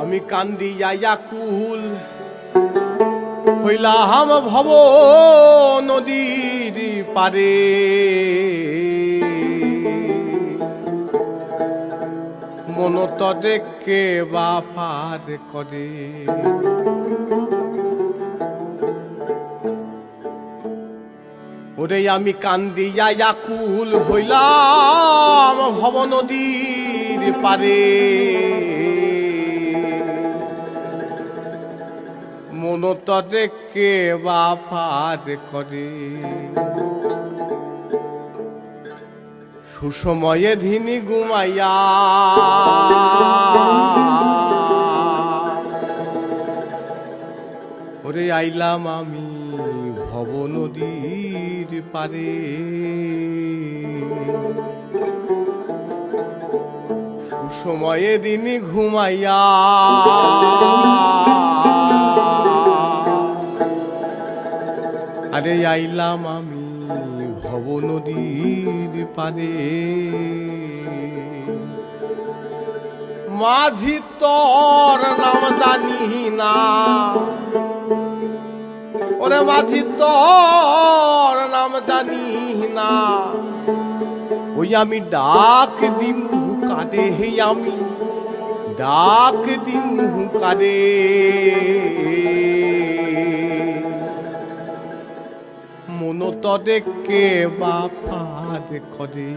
আমি কান্দি কুল হইলাম ভব নদীর পারে। মনত কে বাপার করে? ওরে আমি কান্দিয়া ইয়াকুল হইলাম ভব নদীর পারে। মনতরে কে বা পার করে। সুসময়ে ধিনি ঘুমাইয়া ওরে আইলাম আমি ভব নদীর পারে। সুসময়ে দিনই ঘুমাইয়া আরে আইলাম আমি ভব নদীর পারে। মাঝি তোর নাম জানি না। ওরে মাঝি তোর জানি না। ওই আমি ডাক দিম কাটে হে আমি, ডাক দিম কারে মনতরে কে বাপার করে।